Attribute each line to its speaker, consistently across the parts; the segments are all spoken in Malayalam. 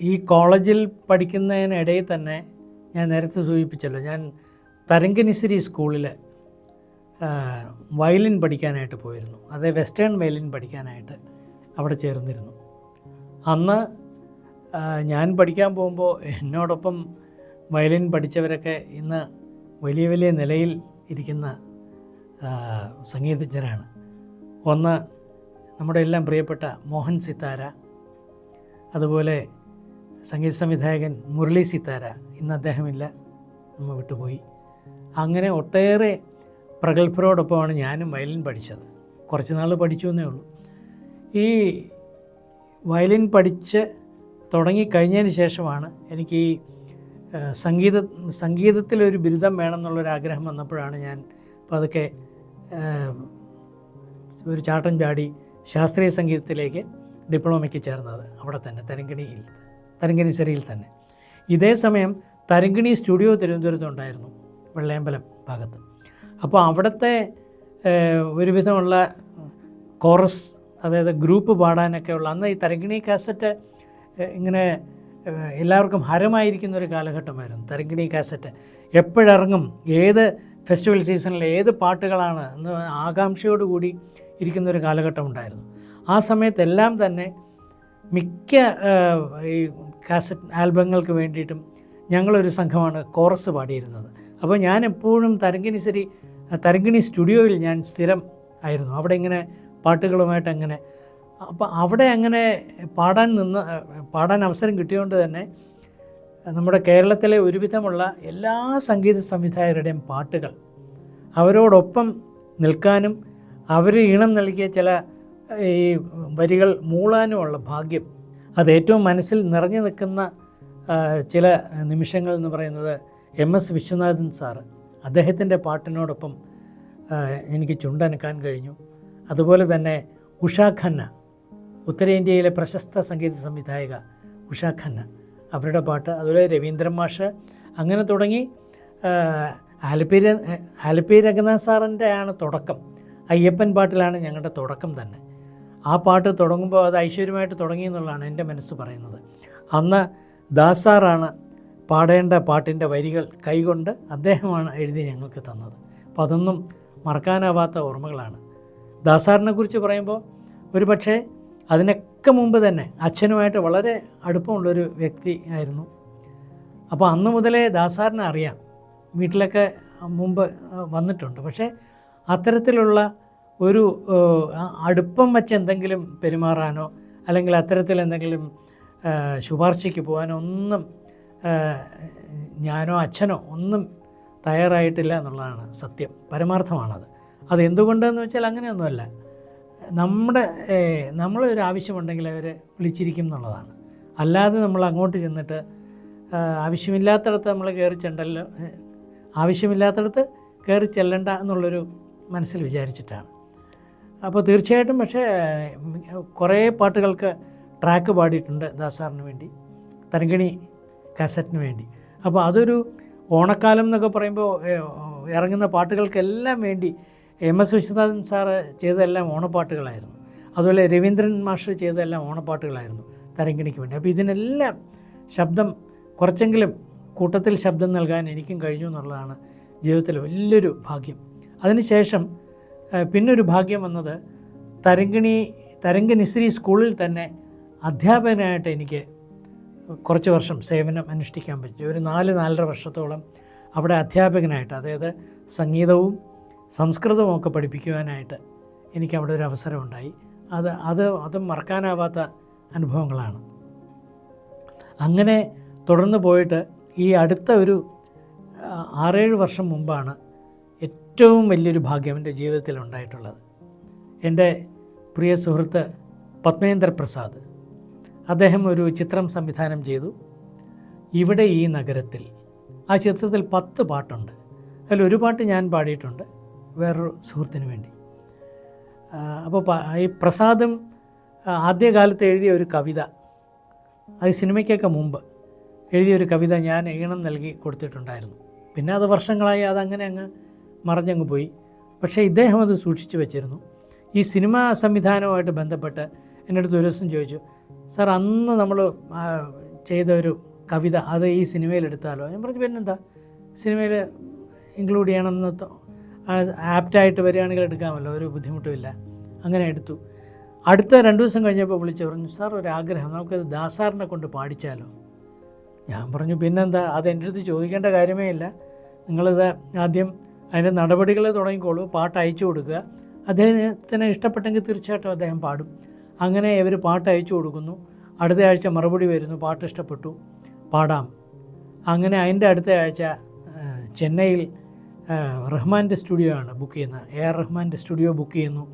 Speaker 1: ഈ കോളേജിൽ പഠിക്കുന്നതിനിടയിൽ തന്നെ ഞാൻ നേരത്തെ സൂചിപ്പിച്ചല്ലോ ഞാൻ തരംഗനിശ്രീ സ്കൂളിൽ വയലിൻ പഠിക്കാനായിട്ട് പോയിരുന്നു. അത് വെസ്റ്റേൺ വയലിൻ പഠിക്കാനായിട്ട് അവിടെ ചേർന്നിരുന്നു. അന്ന് ഞാൻ പഠിക്കാൻ പോകുമ്പോൾ എന്നോടൊപ്പം വയലിൻ പഠിച്ചവരൊക്കെ ഇന്ന് വലിയ വലിയ നിലയിൽ ഇരിക്കുന്ന സംഗീതജ്ഞരാണ്. ഒന്ന് നമ്മുടെ എല്ലാം പ്രിയപ്പെട്ട മോഹൻ സിത്താര അതുപോലെ സംഗീത സംവിധായകൻ മുരളി സിത്താര ഇന്ന് അദ്ദേഹമില്ല. നമ്മൾ വിട്ടുപോയി. അങ്ങനെ ഒട്ടേറെ പ്രഗത്ഭരോടൊപ്പമാണ് ഞാനും വയലിൻ പഠിച്ചത്. കുറച്ച് നാൾ പഠിച്ചു എന്നേ ഉള്ളൂ. ഈ വയലിൻ പഠിച്ച് തുടങ്ങിക്കഴിഞ്ഞതിന് ശേഷമാണ് എനിക്ക് ഈ സംഗീത സംഗീതത്തിലൊരു ബിരുദം വേണമെന്നുള്ളൊരാഗ്രഹം വന്നപ്പോഴാണ് ഞാൻ പതുക്കെ ഒരു ചാട്ടം ചാടി ശാസ്ത്രീയ സംഗീതത്തിലേക്ക് ഡിപ്ലോമയ്ക്ക് ചേർന്നത്. അവിടെ തന്നെ തരങ്കിണിയിൽ. തരങ്കിണിശ്ശേരിയിൽ തന്നെ. ഇതേ സമയം തരങ്കിണി സ്റ്റുഡിയോ തിരുവനന്തപുരത്തുണ്ടായിരുന്നു വെള്ളയമ്പലം ഭാഗത്ത്. അപ്പോൾ അവിടുത്തെ ഒരുവിധമുള്ള കോറസ് അതായത് ഗ്രൂപ്പ് പാടാനൊക്കെ ഉള്ള അന്ന് ഈ തരങ്കിണി കാസറ്റ് ഇങ്ങനെ എല്ലാവർക്കും ഹരമായിരിക്കുന്ന ഒരു കാലഘട്ടമായിരുന്നു. തരങ്കിണി കാസറ്റ് എപ്പോഴിറങ്ങും ഏത് ഫെസ്റ്റിവൽ സീസണിൽ ഏത് പാട്ടുകളാണ് എന്ന് ആകാംക്ഷയോടുകൂടി ഇരിക്കുന്ന ഒരു കാലഘട്ടം ഉണ്ടായിരുന്നു. ആ സമയത്തെല്ലാം തന്നെ മിക്ക ഈ കാസറ്റ് ആൽബങ്ങൾക്ക് വേണ്ടിയിട്ടും ഞങ്ങളൊരു സംഘമാണ് കോറസ് പാടിയിരുന്നത്. അപ്പോൾ ഞാൻ എപ്പോഴും തരങ്കിണിശ്ശേരി തരങ്കിണി സ്റ്റുഡിയോയിൽ ഞാൻ സ്ഥിരം ആയിരുന്നു. അവിടെ ഇങ്ങനെ പാട്ടുകളുമായിട്ട് അങ്ങനെ അപ്പോൾ അവിടെ അങ്ങനെ പാടാൻ നിന്ന് പാടാൻ അവസരം കിട്ടിയതുകൊണ്ട് തന്നെ നമ്മുടെ കേരളത്തിലെ ഒരുവിധമുള്ള എല്ലാ സംഗീത സംവിധായകരുടെയും പാട്ടുകൾ അവരോടൊപ്പം നിൽക്കാനും അവർ ഈണം നൽകിയ ചില ഈ വരികൾ മൂളാനുമുള്ള ഭാഗ്യം അത് ഏറ്റവും മനസ്സിൽ നിറഞ്ഞു നിൽക്കുന്ന ചില നിമിഷങ്ങൾ എന്ന് പറയുന്നത് എം എസ് വിശ്വനാഥൻ സാറ് അദ്ദേഹത്തിന്റെ പാട്ടിനോടൊപ്പം എനിക്ക് ചുണ്ടനക്കാൻ കഴിഞ്ഞു. അതുപോലെ തന്നെ ഉഷാ ഖന്ന ഉത്തരേന്ത്യയിലെ പ്രശസ്ത സംഗീത സംവിധായക ഉഷാ ഖന്ന അവരുടെ പാട്ട്. അതുപോലെ രവീന്ദ്രൻ മാഷ് അങ്ങനെ തുടങ്ങി ആലപ്പി ആലപ്പി രംഗനാഥ് സാറിന്റെ ആണ് തുടക്കം. അയ്യപ്പൻ പാട്ടിലാണ് ഞങ്ങളുടെ തുടക്കം തന്നെ. ആ പാട്ട് തുടങ്ങുമ്പോൾ അത് ഐശ്വര്യമായിട്ട് തുടങ്ങി എന്നുള്ളതാണ് എന്റെ മനസ്സ് പറയുന്നത്. അന്ന് ദാസാറാണ് പാടേണ്ട പാട്ടിന്റെ വരികൾ കൈകൊണ്ട് അദ്ദേഹമാണ് എഴുതി ഞങ്ങൾക്ക് തന്നത്. അപ്പോൾ അതൊന്നും മറക്കാനാവാത്ത ഓർമ്മകളാണ്. ദാസാറിനെ കുറിച്ച് പറയുമ്പോൾ ഒരു പക്ഷേ അതിനൊക്കെ മുമ്പ് തന്നെ അച്ഛനുമായിട്ട് വളരെ അടുപ്പമുള്ളൊരു വ്യക്തി ആയിരുന്നു. അപ്പോൾ അന്ന് മുതലേ ദാസാറിനെ അറിയാം. വീട്ടിലൊക്കെ മുമ്പ് വന്നിട്ടുണ്ട്. പക്ഷേ അത്തരത്തിലുള്ള ഒരു അടുപ്പം വെച്ച് എന്തെങ്കിലും പെരുമാറാനോ അല്ലെങ്കിൽ അത്തരത്തിൽ എന്തെങ്കിലും ശുപാർശയ്ക്ക് പോകാനോ ഒന്നും ഞാനോ അച്ഛനോ ഒന്നും തയ്യാറായിട്ടില്ല എന്നുള്ളതാണ് സത്യം. പരമാർത്ഥമാണത്. അത് എന്തുകൊണ്ടെന്ന് വെച്ചാൽ അങ്ങനെയൊന്നുമല്ല. നമ്മുടെ നമ്മളൊരു ആവശ്യമുണ്ടെങ്കിൽ അവർ വിളിച്ചിരിക്കും എന്നുള്ളതാണ്. അല്ലാതെ നമ്മൾ അങ്ങോട്ട് ചെന്നിട്ട് ആവശ്യമില്ലാത്തടത്ത് നമ്മൾ കയറി ചെണ്ടല്ലോ ആവശ്യമില്ലാത്തടത്ത് കയറി ചെല്ലണ്ട എന്നുള്ളൊരു മനസ്സിൽ വിചാരിച്ചിട്ടാണ്. അപ്പോൾ തീർച്ചയായിട്ടും പക്ഷേ കുറേ പാട്ടുകൾക്ക് ട്രാക്ക് പാടിയിട്ടുണ്ട് ദാസാറിന് വേണ്ടി തരങ്കിണി കാസറ്റിന് വേണ്ടി. അപ്പോൾ അതൊരു ഓണക്കാലം എന്നൊക്കെ പറയുമ്പോൾ ഇറങ്ങുന്ന പാട്ടുകൾക്കെല്ലാം വേണ്ടി എം എസ് വിശ്വനാഥൻ സാറ് ചെയ്തതെല്ലാം ഓണപ്പാട്ടുകളായിരുന്നു. അതുപോലെ രവീന്ദ്രൻ മാഷ് ചെയ്തതെല്ലാം ഓണപ്പാട്ടുകളായിരുന്നു തരങ്കിണിക്ക് വേണ്ടി. അപ്പോൾ ഇതിനെല്ലാം ശബ്ദം കുറച്ചെങ്കിലും കൂട്ടത്തിൽ ശബ്ദം നൽകാൻ എനിക്കും കഴിഞ്ഞു എന്നുള്ളതാണ് ജീവിതത്തിലെ വലിയൊരു ഭാഗ്യം. അതിനുശേഷം പിന്നൊരു ഭാഗ്യം വന്നത് തരങ്കിണി തരംഗനിശ്രീ സ്കൂളിൽ തന്നെ അധ്യാപകനായിട്ട് എനിക്ക് കുറച്ച് വർഷം സേവനം അനുഷ്ഠിക്കാൻ പറ്റി. ഒരു നാല് നാലര വർഷത്തോളം അവിടെ അധ്യാപകനായിട്ട് അതായത് സംഗീതവും സംസ്കൃതവും ഒക്കെ പഠിപ്പിക്കുവാനായിട്ട് എനിക്ക് അവിടെ ഒരു അവസരമുണ്ടായി. അത് അത് അതും മറക്കാനാവാത്ത അനുഭവങ്ങളാണ്. അങ്ങനെ തുടർന്ന് പോയിട്ട് ഈ അടുത്ത ഒരു ആറേഴ് വർഷം മുമ്പാണ് ഏറ്റവും വലിയൊരു ഭാഗ്യം എന്റെ ജീവിതത്തിൽ ഉണ്ടായിട്ടുള്ളത്. എന്റെ പ്രിയ സുഹൃത്ത് പത്മേന്ദ്ര പ്രസാദ്. അദ്ദേഹം ഒരു ചിത്രം സംവിധാനം ചെയ്തു. ഇവിടെ ഈ നഗരത്തിൽ ആ ചിത്രത്തിൽ പത്ത് പാട്ടുണ്ട്. അതിൽ ഒരു പാട്ട് ഞാൻ പാടിയിട്ടുണ്ട് വേറൊരു സുഹൃത്തിന് വേണ്ടി. അപ്പോൾ ഈ പ്രസാദും ആദ്യകാലത്ത് എഴുതിയ ഒരു കവിത അത് സിനിമയ്ക്കൊക്കെ മുമ്പ് എഴുതിയൊരു കവിത ഞാൻ ഈണം നൽകി കൊടുത്തിട്ടുണ്ടായിരുന്നു. പിന്നെ അത് വർഷങ്ങളായി അതങ്ങനെ അങ്ങ് മറഞ്ഞങ്ങ് പോയി. പക്ഷേ ഇദ്ദേഹം അത് സൂക്ഷിച്ചു വെച്ചിരുന്നു. ഈ സിനിമാ സംവിധാനവുമായിട്ട് ബന്ധപ്പെട്ട് എന്റെ അടുത്ത് ഒരു ദിവസം ചോദിച്ചു സാർ അന്ന് നമ്മൾ ചെയ്ത ഒരു കവിത അത് ഈ സിനിമയിൽ എടുത്താലോ? ഞാൻ പറഞ്ഞു പിന്നെന്താ? സിനിമയിൽ ഇൻക്ലൂഡ് ചെയ്യണമെന്ന് ആപ്റ്റായിട്ട് വരികയാണെങ്കിൽ എടുക്കാമല്ലോ ഒരു ബുദ്ധിമുട്ടുമില്ല അങ്ങനെ എടുത്തു. അടുത്ത രണ്ട് ദിവസം കഴിഞ്ഞപ്പോൾ വിളിച്ചു പറഞ്ഞു സാർ ഒരു ആഗ്രഹം നമുക്കത് ദാസാറിനെ കൊണ്ട് പാടിച്ചാലോ? ഞാൻ പറഞ്ഞു പിന്നെന്താ? അത് എന്റെ അടുത്ത് ചോദിക്കേണ്ട കാര്യമേ ഇല്ല. നിങ്ങളിത് ആദ്യം അതിന്റെ നടപടികൾ തുടങ്ങിക്കോളൂ പാട്ട് അയച്ചു കൊടുക്കുക. അദ്ദേഹത്തിന് ഇഷ്ടപ്പെട്ടെങ്കിൽ തീർച്ചയായിട്ടും അദ്ദേഹം പാടും. അങ്ങനെ ഇവർ പാട്ട് അയച്ചു കൊടുക്കുന്നു. അടുത്ത ആഴ്ച മറുപടി വരുന്നു പാട്ട് ഇഷ്ടപ്പെട്ടു പാടാം. അങ്ങനെ അതിന്റെ അടുത്ത ആഴ്ച ചെന്നൈയിൽ റഹ്മാന്റെ സ്റ്റുഡിയോ ആണ് ബുക്ക് ചെയ്യുന്നത്. എ ആർ റഹ്മാന്റെ സ്റ്റുഡിയോ ബുക്ക് ചെയ്യുന്നു.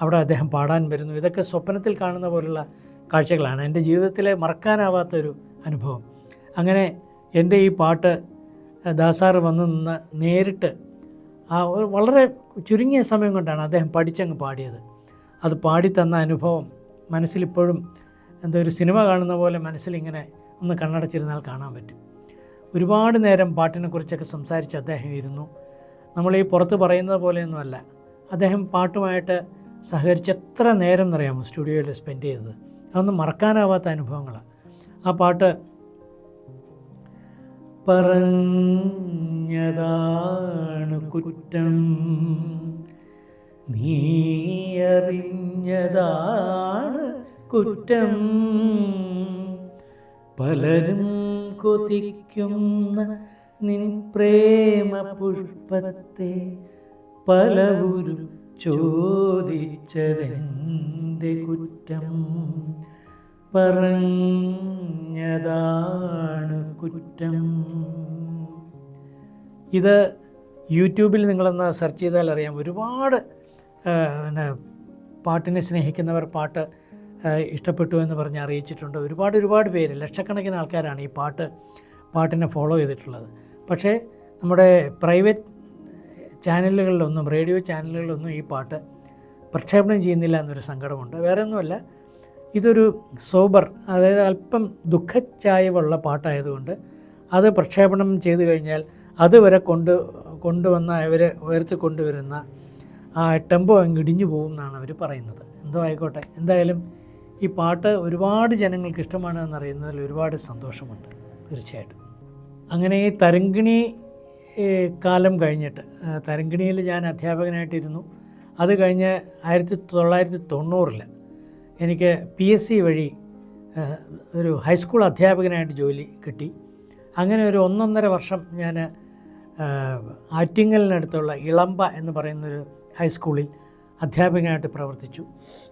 Speaker 1: അവിടെ അദ്ദേഹം പാടാൻ വരുന്നു. ഇതൊക്കെ സ്വപ്നത്തിൽ കാണുന്ന പോലുള്ള കാഴ്ചകളാണ്. എന്റെ ജീവിതത്തിലെ മറക്കാനാവാത്തൊരു അനുഭവം. അങ്ങനെ എന്റെ ഈ പാട്ട് ദാസാർ വന്ന് നിന്ന് നേരിട്ട് വളരെ ചുരുങ്ങിയ സമയം കൊണ്ടാണ് അദ്ദേഹം പഠിച്ചങ്ങ് പാടിയത്. അത് പാടിത്തന്ന അനുഭവം മനസ്സിലിപ്പോഴും എന്തോ ഒരു സിനിമ കാണുന്ന പോലെ മനസ്സിലിങ്ങനെ ഒന്ന് കണ്ണടച്ചിരുന്നാൽ കാണാൻ പറ്റും. ഒരുപാട് നേരം പാട്ടിനെക്കുറിച്ചൊക്കെ സംസാരിച്ച് അദ്ദേഹം ഇരുന്നു. നമ്മൾ ഈ പുറത്ത് പറയുന്നത് പോലെയൊന്നുമല്ല. അദ്ദേഹം പാട്ടുമായിട്ട് സഹകരിച്ച് എത്ര നേരം എന്നറിയാമോ സ്റ്റുഡിയോയിൽ സ്പെൻഡ് ചെയ്തത്? അതൊന്നും മറക്കാനാവാത്ത അനുഭവങ്ങളാണ്. ആ പാട്ട് പറഞ്ഞതാണ് കുറ്റം. നീയറിഞ്ഞതാണ് കുറ്റം. പലരും കൊതിക്കുന്ന നിൻ പ്രേമ പുഷ്പത്തെ പലവരും ചോദിച്ചതെന്റെ കുറ്റം. പറഞ്ഞതാണ് കുറ്റം. ഇത് യൂട്യൂബിൽ നിങ്ങളൊന്ന് സെർച്ച് ചെയ്താൽ അറിയാം. ഒരുപാട് പിന്നെ പാട്ടിനെ സ്നേഹിക്കുന്നവർ പാട്ട് ഇഷ്ടപ്പെട്ടു എന്ന് പറഞ്ഞ് അറിയിച്ചിട്ടുണ്ട്. ഒരുപാട് ഒരുപാട് പേര് ലക്ഷക്കണക്കിന് ആൾക്കാരാണ് ഈ പാട്ട് പാട്ടിനെ ഫോളോ ചെയ്തിട്ടുള്ളത്. പക്ഷേ നമ്മുടെ പ്രൈവറ്റ് ചാനലുകളിലൊന്നും റേഡിയോ ചാനലുകളിലൊന്നും ഈ പാട്ട് പ്രക്ഷേപണം ചെയ്യുന്നില്ല എന്നൊരു സങ്കടമുണ്ട്. വേറെ ഒന്നുമല്ല ഇതൊരു സോബർ അതായത് അല്പം ദുഃഖച്ചായവുള്ള പാട്ടായതുകൊണ്ട് അത് പ്രക്ഷേപണം ചെയ്തു കഴിഞ്ഞാൽ അതുവരെ കൊണ്ട് കൊണ്ടുവന്ന അവർ ഉയർത്തി കൊണ്ടുവരുന്ന ആ ടെമ്പോ അങ്ങ് ഇടിഞ്ഞു പോകും എന്നാണ് അവർ പറയുന്നത്. എന്തോ ആയിക്കോട്ടെ. എന്തായാലും ഈ പാട്ട് ഒരുപാട് ജനങ്ങൾക്ക് ഇഷ്ടമാണ് എന്നറിയുന്നതിൽ ഒരുപാട് സന്തോഷമുണ്ട്. തീർച്ചയായിട്ടും. അങ്ങനെ ഈ തരങ്കിണി കാലം കഴിഞ്ഞിട്ട് തരങ്കിണിയിൽ ഞാൻ അധ്യാപകനായിട്ടിരുന്നു. അത് കഴിഞ്ഞ് ആയിരത്തി തൊള്ളായിരത്തി തൊണ്ണൂറിൽ എനിക്ക് പി എസ് സി വഴി ഒരു ഹൈസ്കൂൾ അധ്യാപകനായിട്ട് ജോലി കിട്ടി. അങ്ങനെ ഒരു ഒന്നൊന്നര വർഷം ഞാൻ ആറ്റിങ്ങലിനടുത്തുള്ള ഇളമ്പ എന്ന് പറയുന്നൊരു ഹൈസ്കൂളിൽ അധ്യാപകനായിട്ട് പ്രവർത്തിച്ചു.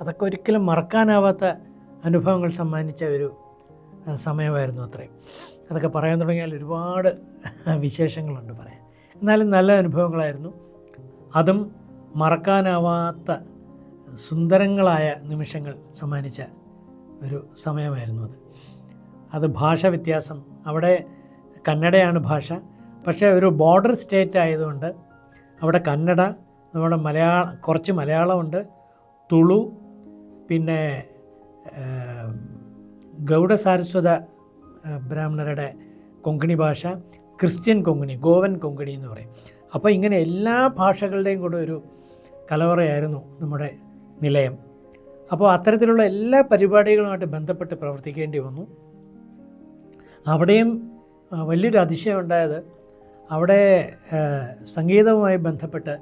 Speaker 1: അതൊക്കെ ഒരിക്കലും മറക്കാനാവാത്ത അനുഭവങ്ങൾ സമ്മാനിച്ച ഒരു സമയമായിരുന്നു അത്രയും അതൊക്കെ പറയാൻ തുടങ്ങിയാൽ ഒരുപാട് വിശേഷങ്ങളുണ്ട് പറയാൻ. എന്നാലും നല്ല അനുഭവങ്ങളായിരുന്നു. അതും മറക്കാനാവാത്ത സുന്ദരങ്ങളായ നിമിഷങ്ങൾ സമ്മാനിച്ച ഒരു സമയമായിരുന്നു അത്. അത് ഭാഷ വ്യത്യാസം. അവിടെ കന്നഡയാണ് ഭാഷ. പക്ഷേ ഒരു ബോർഡർ സ്റ്റേറ്റ് ആയതുകൊണ്ട് അവിടെ കന്നഡ നമ്മുടെ മലയാള കുറച്ച് മലയാളമുണ്ട്. തുളു പിന്നെ ഗൗഡ സാരസ്വത ബ്രാഹ്മണരുടെ കൊങ്കണി ഭാഷ ക്രിസ്ത്യൻ കൊങ്കണി ഗോവൻ കൊങ്കണി എന്ന് പറയും. അപ്പോൾ ഇങ്ങനെ എല്ലാ ഭാഷകളുടെയും കൂടെ ഒരു കലവറയായിരുന്നു നമ്മുടെ നിലയം. അപ്പോൾ അത്തരത്തിലുള്ള എല്ലാ പരിപാടികളുമായിട്ട് ബന്ധപ്പെട്ട് പ്രവർത്തിക്കേണ്ടി വന്നു. അവിടെയും വലിയൊരു അതിശയം ഉണ്ടായത് അവിടെ സംഗീതവുമായി ബന്ധപ്പെട്ട്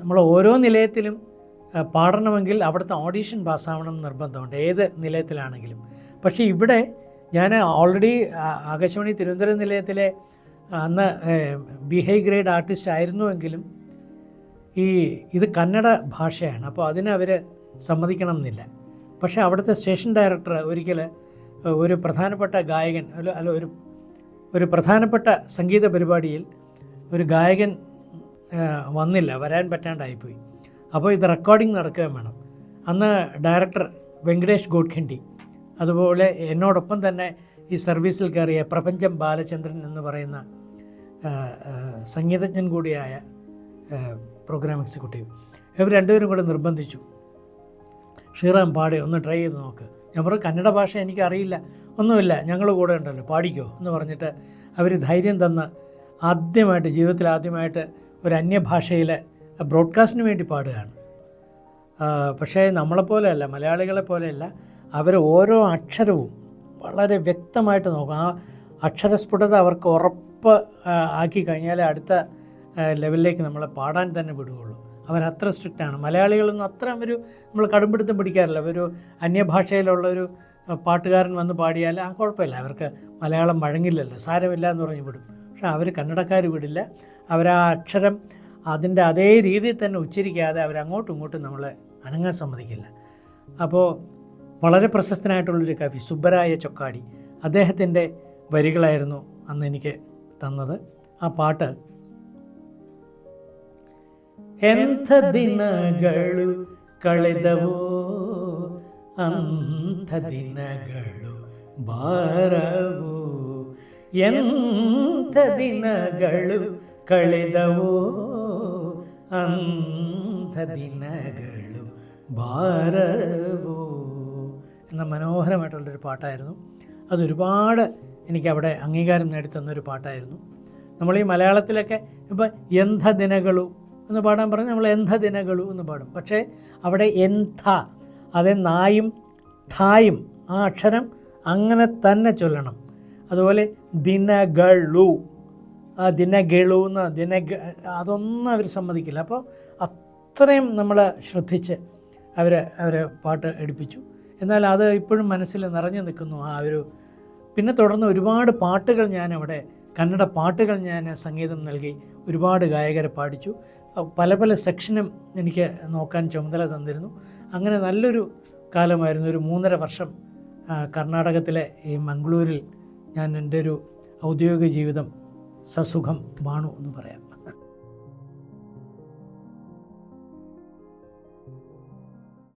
Speaker 1: നമ്മൾ ഓരോ നിലയത്തിലും പാടണമെങ്കിൽ അവിടുത്തെ ഓഡീഷൻ പാസ്സാവണം നിർബന്ധമുണ്ട്. ഏത് നിലയത്തിലാണെങ്കിലും. പക്ഷേ ഇവിടെ ഞാൻ ഓൾറെഡി ആകാശവാണി തിരുവനന്തപുരം നിലയത്തിലെ അന്ന് ബി ഹൈ ഗ്രേഡ് ആർട്ടിസ്റ്റ് ആയിരുന്നുവെങ്കിലും ഈ ഇത് കന്നഡ ഭാഷയാണ്. അപ്പോൾ അതിന് അവർ സമ്മതിക്കണം എന്നില്ല പക്ഷേ അവിടുത്തെ സ്റ്റേഷൻ ഡയറക്ടർ ഒരിക്കൽ ഒരു പ്രധാനപ്പെട്ട ഗായകൻ അല്ല ഒരു ഒരു പ്രധാനപ്പെട്ട സംഗീത പരിപാടിയിൽ ഒരു ഗായകൻ വന്നില്ല വരാൻ പറ്റാണ്ടായിപ്പോയി. അപ്പോൾ ഇത് റെക്കോർഡിംഗ് നടക്കുകയും വേണം. അന്ന് ഡയറക്ടർ വെങ്കടേഷ് ഗോഡ്ഖിണ്ടി അതുപോലെ എന്നോടൊപ്പം തന്നെ ഈ സർവീസിൽ കയറിയ പ്രപഞ്ചം ബാലചന്ദ്രൻ എന്ന് പറയുന്ന സംഗീതജ്ഞൻ കൂടിയായ പ്രോഗ്രാം എക്സിക്യൂട്ടീവ് ഇവർ രണ്ടുപേരും കൂടെ നിർബന്ധിച്ചു. ഷീറാം പാടെ ഒന്ന് ട്രൈ ചെയ്ത് നോക്ക്. ഞാൻ പറഞ്ഞു കന്നഡ ഭാഷ എനിക്ക് അറിയില്ല ഒന്നുമില്ല ഞങ്ങൾ കൂടെ ഉണ്ടല്ലോ പാടിക്കോ എന്ന് പറഞ്ഞിട്ട് അവർ ധൈര്യം തന്ന് ആദ്യമായിട്ട് ജീവിതത്തിൽ ആദ്യമായിട്ട് ഒരു അന്യഭാഷയിലെ ബ്രോഡ്കാസ്റ്റിന് വേണ്ടി പാടുകയാണ്. പക്ഷേ നമ്മളെപ്പോലെയല്ല മലയാളികളെ പോലെയല്ല അവർ ഓരോ അക്ഷരവും വളരെ വ്യക്തമായിട്ട് നോക്കും. ആ അക്ഷരസ്ഫുടത അവർക്ക് ഉറപ്പ് ആക്കി കഴിഞ്ഞാൽ അടുത്ത ലെവലിലേക്ക് നമ്മളെ പാടാൻ തന്നെ വിടുകയുള്ളൂ. അവരത്ര സ്ട്രിക്റ്റാണ്. മലയാളികളൊന്നും അത്ര ഒരു നമ്മൾ കടുംപിടുത്തം പിടിക്കാറില്ല. ഒരു അന്യഭാഷയിലുള്ള ഒരു പാട്ടുകാരൻ വന്ന് പാടിയാൽ ആ കുഴപ്പമില്ല അവർക്ക് മലയാളം വഴങ്ങില്ലല്ലോ സാരമില്ല എന്ന് പറഞ്ഞ് വിടും പക്ഷേ അവർ കന്നഡക്കാർ വിടില്ല അവർ ആ അക്ഷരം അതിൻ്റെ അതേ രീതിയിൽ തന്നെ ഉച്ചരിക്കാതെ അവരങ്ങോട്ടും ഇങ്ങോട്ടും നമ്മളെ അനങ്ങാൻ സമ്മതിക്കില്ല അപ്പോൾ വളരെ പ്രശസ്തനായിട്ടുള്ളൊരു കവി സുബ്ബരായ ചൊക്കാടി അദ്ദേഹത്തിൻ്റെ വരികളായിരുന്നു അന്ന് എനിക്ക് തന്നത് ആ പാട്ട് ಎಂಥ ದಿನಗಳು ಕಳೆದವೋ ಅಂಥ ದಿನಗಳು ಬಾರವು ಎಂಥ ದಿನಗಳು ಕಳೆದವೋ ಅಂಥ ದಿನಗಳು ಬಾರವು എന്ന മനോഹരമായിട്ടുള്ളൊരു പാട്ടായിരുന്നു. അതൊരുപാട് എനിക്കവിടെ അംഗീകാരം നേടിത്തന്നൊരു പാട്ടായിരുന്നു. നമ്മൾ ഈ മലയാളത്തിലൊക്കെ ഇപ്പം എന്ത ദിനകളു എന്ന് പാടാൻ പറഞ്ഞാൽ നമ്മൾ എന്ത ദിനകളു എന്ന് പാടും. പക്ഷേ അവിടെ എന്ത അത് നായും ധായും ആ അക്ഷരം അങ്ങനെ തന്നെ ചൊല്ലണം. അതുപോലെ ദിനകളു ആ ദിനഗളു ദിന അതൊന്നും അവർ സമ്മതിക്കില്ല. അപ്പോൾ അത്രയും നമ്മൾ ശ്രദ്ധിച്ച് അവർ അവരെ പാട്ട് എടുപ്പിച്ചു. എന്നാൽ അത് ഇപ്പോഴും മനസ്സിൽ നിറഞ്ഞു നിൽക്കുന്നു ആ ഒരു പിന്നെ തുടർന്ന് ഒരുപാട് പാട്ടുകൾ ഞാൻ അവിടെ കന്നഡ പാട്ടുകൾ ഞാൻ സംഗീതം നൽകി ഒരുപാട് ഗായകരെ പാടിച്ചു. പല പല സെക്ഷനും എനിക്ക് നോക്കാൻ ചുമതല തന്നിരുന്നു. അങ്ങനെ നല്ലൊരു കാലമായിരുന്നു. ഒരു മൂന്നര വർഷം കർണാടകത്തിലെ ഈ മംഗളൂരിൽ ഞാൻ എന്റെ ഒരു ഔദ്യോഗിക ജീവിതം സസുഖം വാണു എന്ന് പറയാം.